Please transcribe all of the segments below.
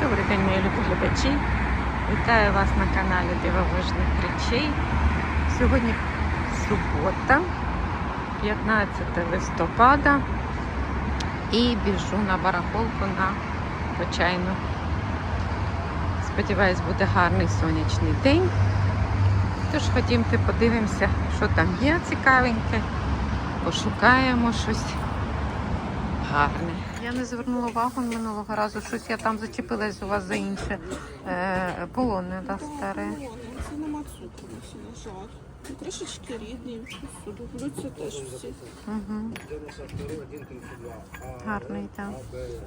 Добрий день, мої любі глядачі. Вітаю вас на каналі Дивовижних речей. Сьогодні субота, 15 листопада. І біжу на барахолку на Почайну. Сподіваюсь, буде гарний сонячний день. Тож ходімте, подивимося, що там є цікавеньке. Пошукаємо щось гарне. Я не звернула увагу минулого разу, щось я там зачепилась у вас за інше е, полонне да, старе. Це нема цукру, на жаль. Ну, Кришечки рідні, суду. Теж всі. Угу. Гарний, так.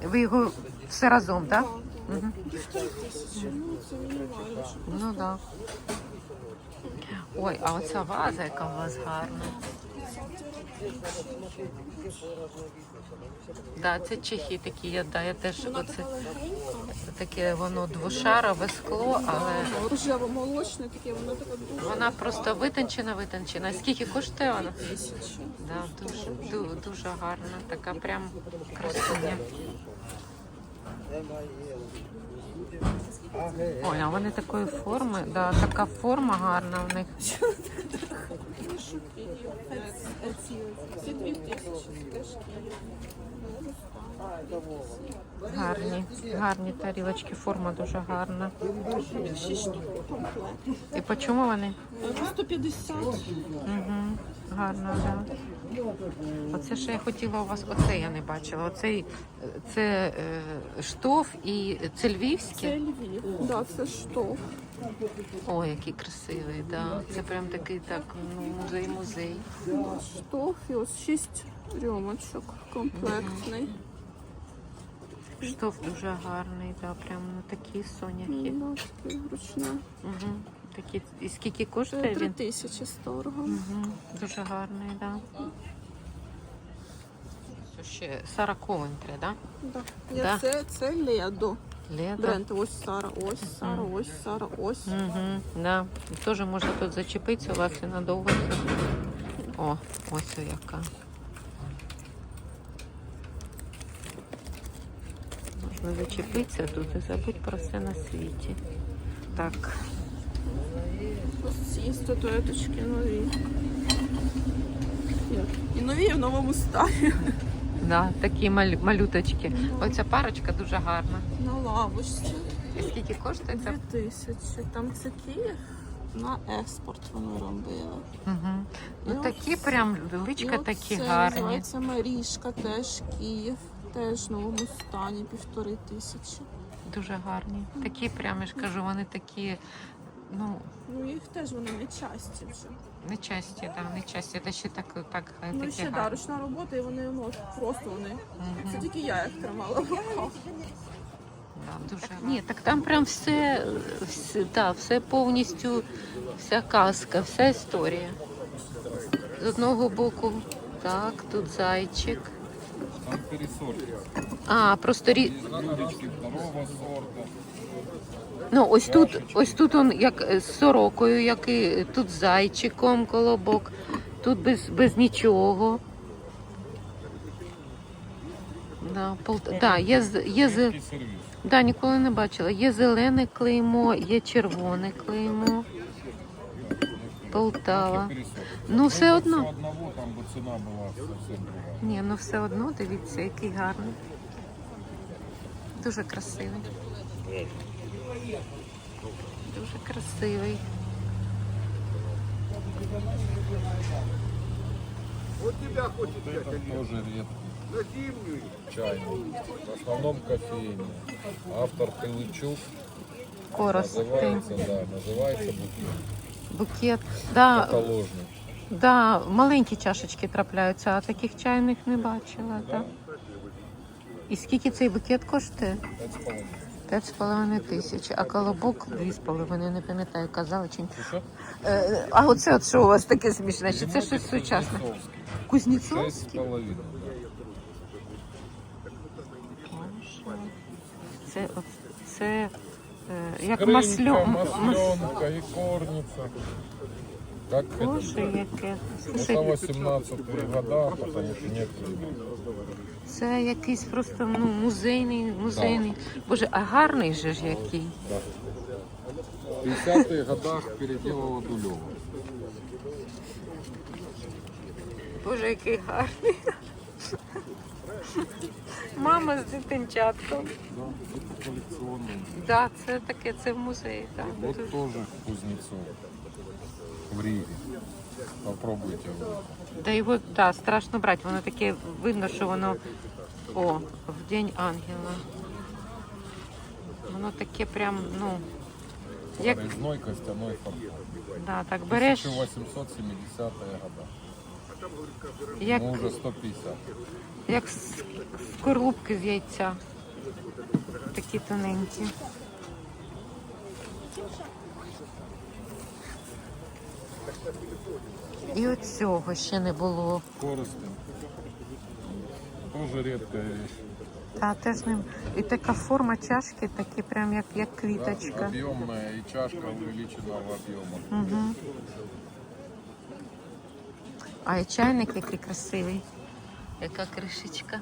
Ви його все разом, так? Да, Угу. Півтори тисячі, ну це мінімально. щоб Ну так. Да. Ой, а оця ваза, яка у вас гарна. Да, це чехи такі, я, да, я теж оце таке воно двошарове скло, але Рожево-молочне таке, воно така дуже вона просто витончена, витончена. Скільки коштує вона? Да, дуже, ду- дуже гарна, така прям красуня. Ой, а вони такої форми, да, така форма гарна в них. Ці дві тисячі, теж Гарні, гарні тарілочки, форма дуже гарна. І по чому вони? 150. Угу, гарно, да. Оце ще я хотіла у вас, оце я не бачила. Оцей це е, штоф і це львівське. Це Львів. Да, це штоф. Ой, який красивий, да. Це прям такий так, ну, музей-музей. Штоф і ось шість рюмочок комплектний. Штоф дуже гарний, да, прям ну, такі соняхи. Ну, такий. Угу. Такі, і скільки коштує три він? тисячі з торгом. Угу. Дуже гарний, да. Що ще Сара Ковентрі, да? Да. Да. Це, це Ледо. Лето. Бренд ось Сара, ось Сара, ось Сара, ось. Угу, да. Теж можна тут зачепитися у вас і надовго. О, ось яка. Можна зачепитися тут і забудь про все на світі. Так, Ось ці статуеточки нові. І нові в новому стані. да, такі малю- малюточки. Оця парочка дуже гарна. На лавочці. І скільки коштує ця? Дві тисячі. Там це Київ. На експорт вони робили. Угу. Ну такі прям величка, такі це гарні. Називається Марішка, теж Київ. Теж в новому стані, півтори тисячі. Дуже гарні. Такі прям, я ж кажу, вони такі, ну, Ну їх теж вони не часті вже. не часті, да, не часті. Та ще так, так Ну такі ще да, гарні. ручна робота, і вони ну, просто вони. Це тільки я їх тримала в руках. Да, дуже Ні, так там прям все, все, да, все повністю, вся казка, вся історія. З одного боку, так, тут зайчик. Там пересорт. А, просто рі... Блюдечки второго сорта. ну, ось тут, ось тут он як е, з сорокою, як і тут з зайчиком колобок, тут без, без нічого. Да, пол... да, є, з- є, з-. Да, ніколи не бачила. Є зелене клеймо, є червоне клеймо. Полтава. Пересорт. Ну, все Все одно. одного, там би ціна була зовсім друга. Ні, ну все одно, дивіться, який гарний. Дуже красивий. Дуже красивий. Вот тебя хочет Вот взять это Олег. тоже редкий на зимнюю. чайник. В основном кофейный. Автор Пилычук. Корости. Называется, да, называется букет. Букет. Да, да, маленькі чашечки трапляються, а таких чайних не бачила. Так. І скільки цей букет коштує? Пять с половиной. 5,5 тисяч, а колобок 2,5, не пам'ятаю, казала чи ні. Е, А оце от що у вас таке смішне? Чи це щось сучасне? Кузнєцовський? Це, от, це як масльо. масленка и корница. Как Боже, яке. Это Слушай, 18 года, потому что нет. Це якийсь просто ну, музейний, музейний. Боже, а гарний же ж який. Да. В 50-х годах переделала Дулева. Боже, який гарний. Мама з дитинчатком. Да. Да, це таке, це в музеї. Так. Вот Тут- тоже Кузнецов. В Риге. Попробуйте. его. Та його да, страшно брати. Воно таке видно, що воно о, в День ангела. Воно таке прям, ну, як Резной костяной фарфор. да, так береш, 1870 года. Як, Ну, уже 150. як з скорлупки з яйця. Такі тоненькі. І от цього ще не було. Коростень. Тоже редкая вещь. Та теж ним. І така форма чашки, такі прям як, як квіточка. объемная и чашка увеличенного объема. Угу. А і чайник який красивий. Яка кришечка.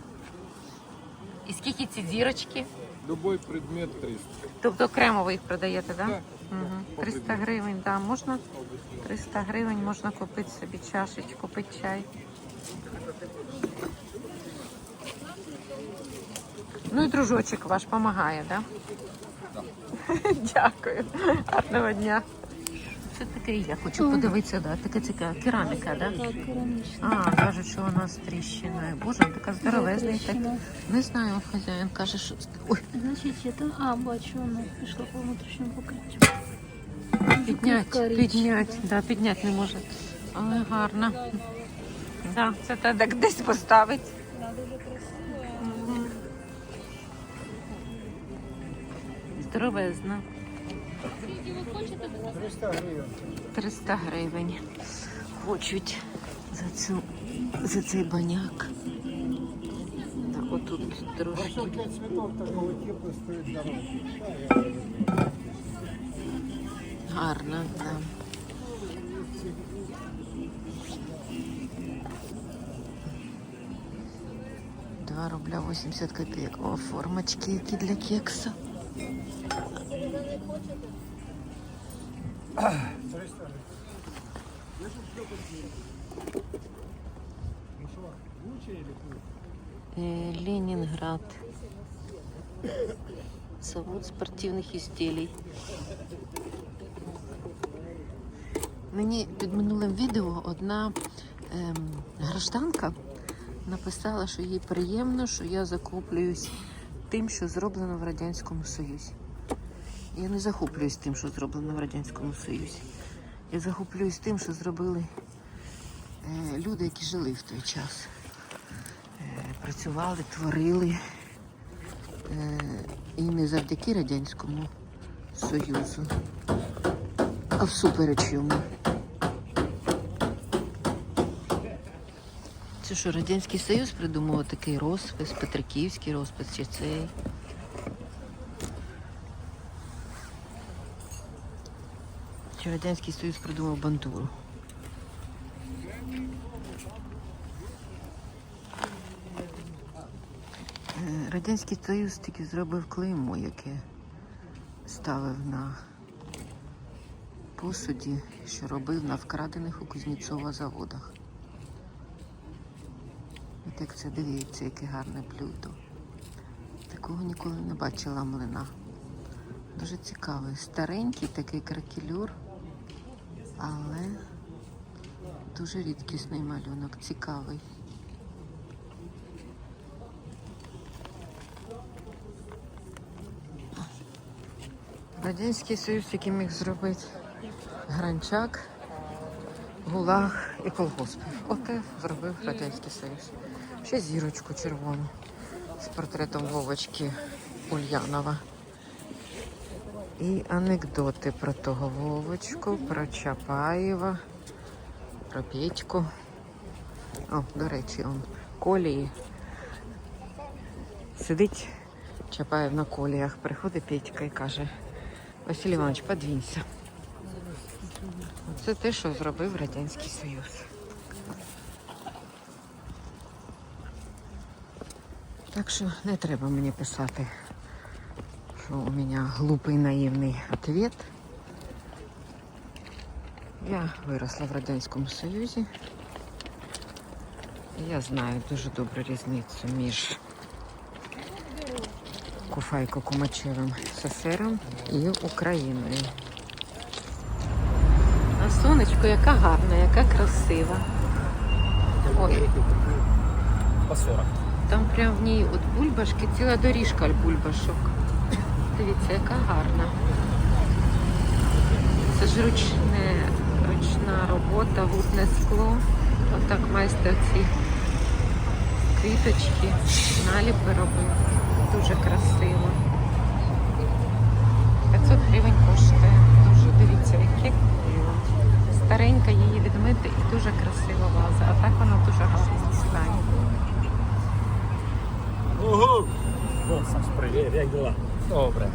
І скільки ці зірочки? Любой предмет 300. Тобто окремо ви їх продаєте, так? Да? Угу. 300 гривень, да, можна 300 гривень можна купити собі чашечку, пити чай. Ну і дружочок ваш допомагає, так? Да? Дякую. Гарного дня. Це таке, я хочу подивитися, да, таке цікаве. Кераміка, да? Так, керамічна. А, кажуть, що вона з тріщиною. Боже, вона така здоровезна. і Так. Тріщина. Не знаю, хазяїн каже, що. Ой, Значить, я там, а, бачу, вона пішла по внутрішньому покриттю. Піднять, піднять, да, піднять не може. Але гарно. Да, це так десь поставить. Мгм. Здоровезна. 300 гривень. Хочуть за цю за цей баняк. Да, отут трошки. Гарно, да. Два рубля 80 копеек. О, формочки які для кекса. Ленинград. Завод спортивних изделий. Мені під минулим відео одна ем, гражданка написала, що їй приємно, що я закуплююсь тим, що зроблено в Радянському Союзі. Я не захоплююсь тим, що зроблено в Радянському Союзі. Я захоплююсь тим, що зробили е, люди, які жили в той час. Е, працювали, творили. Е, і не завдяки Радянському Союзу, а всупереч йому. Це що, Радянський Союз придумав такий розпис, Петриківський розпис чи цей. Чи Радянський Союз придумав бандуру? Е, Радянський Союз тільки зробив клеймо, яке ставив на посуді, що робив на вкрадених у Кузнєцова заводах. От як це дивіться, яке гарне блюдо. Такого ніколи не бачила млина. Дуже цікавий. Старенький такий кракелюр, але дуже рідкісний малюнок, цікавий. Радянський Союз, який міг зробити гранчак, гулаг і колгоспи. Оте зробив Радянський Союз. Ще зірочку червону з портретом Вовочки Ульянова. І анекдоти про того Вовочку, про Чапаєва, про Петьку. О, до речі, он колії. Сидить Чапаєв на коліях, приходить Петька і каже, Василь Іванович, подвінься. Це те, що зробив Радянський Союз. Так що не треба мені писати, що у мене глупий наївний ответ. Я виросла в Радянському Союзі. Я знаю дуже добру різницю між Куфайко Кумачевим СССРом і Україною. На сонечко, яка гарна, яка красива. Ой, По 40. там прям в ній от бульбашки, ціла доріжка бульбашок. Дивіться, яка гарна. Це ж ручне, ручна робота, гутне скло. Отак майстер ці квіточки, наліпи робив. Дуже красиво. 500 гривень коштує. Дуже дивіться, яке старенька її відмити і дуже красива ваза. А так вона дуже гарно стані. Ого! Привіт, як діла? Добре.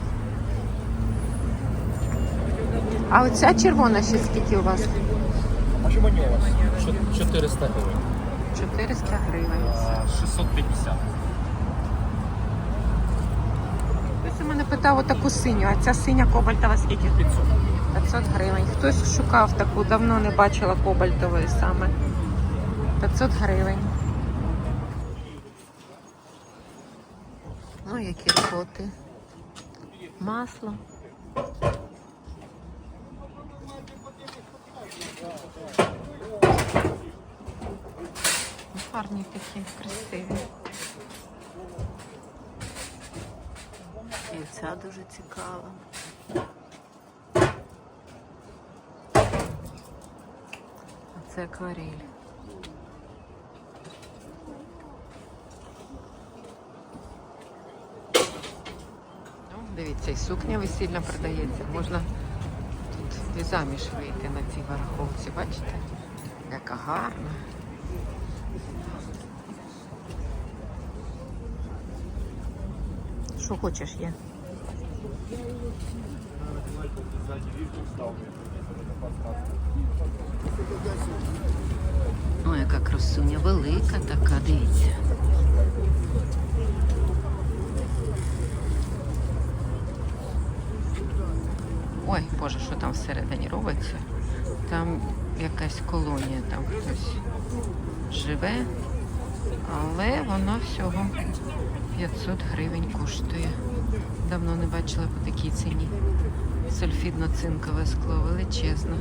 А оця червона ще скільки у вас? А що мені у вас? Чо- 400 гривень. 400 гривень. А, 650. Хтось у мене питав отаку синю, а ця синя кобальтова скільки? 500. 500 гривень. Хтось шукав таку, давно не бачила кобальтової саме. 500 гривень. Ну, які роботи. Масло. Ну, Гарні такі, красиві. І ця дуже цікава. А це акварель. Ну, дивіться, і сукня весільна продається. Можна тут і заміж вийти на цій барахолці. Бачите? Яка гарна. Що хочеш є? Ой, яка красуня велика така, дивіться. Ой, Боже, що там всередині робиться? Там якась колонія, там хтось живе, але воно всього 500 гривень коштує. Давно не бачила по такій ціні. Сульфідно-цинкове скло величезне.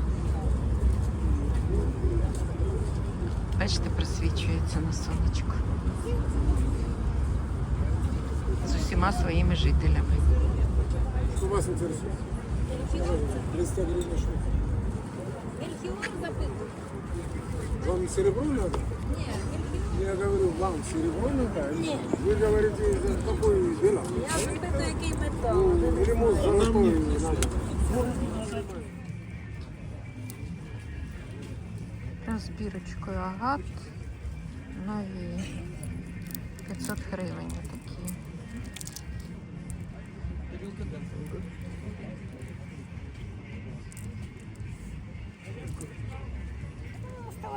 Бачите, просвічується на сонечку. З усіма своїми жителями. Що вас інтересує? 300 гривень штука. Вам серебро надо? Нет. Я говорю, вам серебро надо? Нет. Вы говорите, за какое дело? Я питаю, який метал. Ремонт золотой надо. Прям агат. Нові. 500 гривень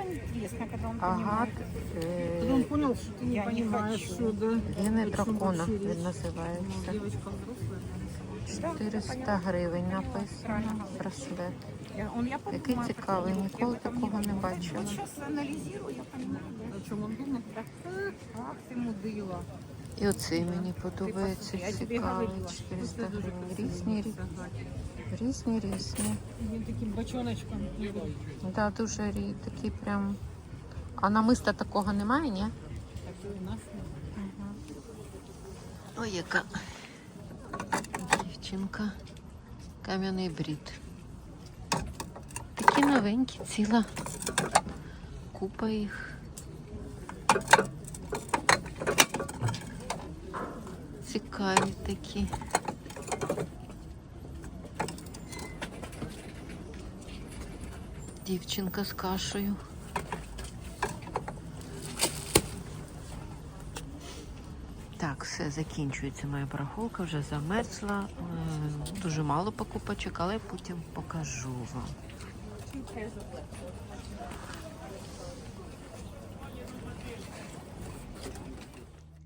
неинтересно, когда он Агат. Он Е- понял, что ты не Я не понимаешь, хочу. что, да? Гени дракона він називається. Девочка взрослая. 400 гривень написано. Браслет. Он, Який цікавий, ніколи я такого не бачила. Вот сейчас анализирую, я да. О чем он думал? Так, ты мудила. І оцей мені подобається цікавий. 400 гривень. Різні, рі- різні, різні. Він таким бочоночком. Да, дуже рі, такий прям. А намиста такого немає, ні? Такий у нас. Ой, яка дівчинка. Кам'яний брід. Такі новенькі, ціла купа їх. Цікаві такі. Дівчинка з кашею. Так, все, закінчується моя барахолка, вже замерзла. Е, Дуже мало покупочок, але потім покажу вам.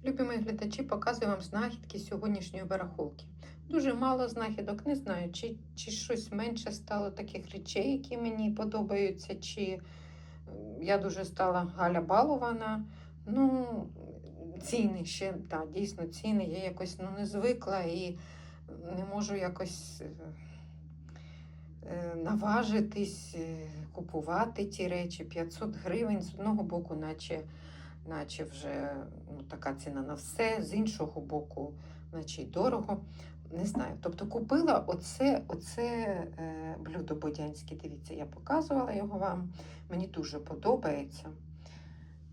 Любі мої глядачі, показую вам знахідки сьогоднішньої барахолки. Дуже мало знахідок, не знаю, чи, чи щось менше стало таких речей, які мені подобаються, чи я дуже стала Галя балована. Ну, ціни ще, так, дійсно, ціни. Я якось ну, не звикла і не можу якось е, е, наважитись, е, купувати ті речі. 500 гривень з одного боку, наче наче вже ну, така ціна на все, з іншого боку, наче й дорого. Не знаю. Тобто купила оце, оце е, блюдо бодянське. Дивіться, я показувала його вам. Мені дуже подобається.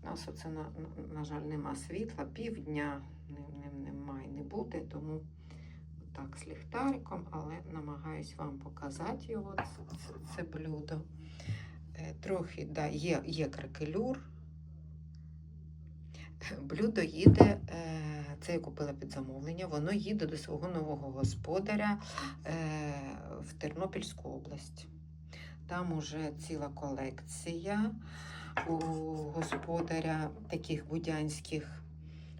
У нас оце, на, на, жаль, нема світла, півдня ним немає, не буде, тому так з ліхтариком, але намагаюсь вам показати його, це, це, це блюдо. Е, трохи да, є, є кракелюр. Блюдо їде, е, це я купила під замовлення, воно їде до свого нового господаря е, в Тернопільську область. Там уже ціла колекція у господаря таких будянських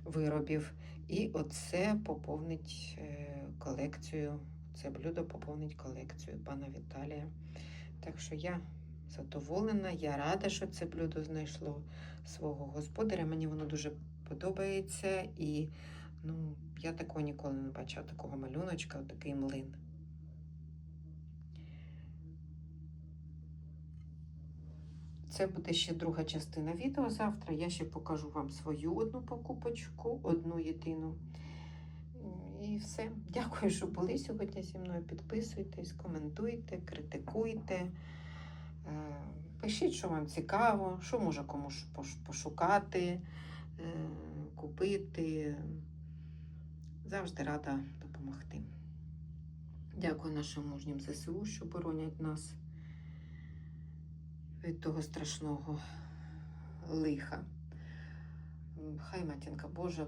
виробів. І оце поповнить е, колекцію, це блюдо поповнить колекцію пана Віталія. Так що я задоволена, я рада, що це блюдо знайшло свого господаря. Мені воно дуже подобається. І ну, я такого ніколи не бачила, такого малюночка, такий млин. Це буде ще друга частина відео завтра. Я ще покажу вам свою одну покупочку, одну єдину. І все. Дякую, що були сьогодні зі мною. Підписуйтесь, коментуйте, критикуйте. Е, Пишіть, що вам цікаво, що може комусь пошукати, е, купити. Завжди рада допомогти. Дякую нашим мужнім ЗСУ, що боронять нас від того страшного лиха. Хай матінка Божа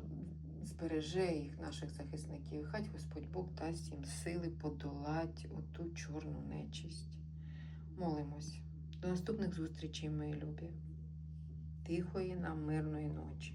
збереже їх, наших захисників. Хай Господь Бог дасть їм сили подолати оту чорну нечисть. Молимось. До наступних зустрічей, мої любі. Тихої нам мирної ночі.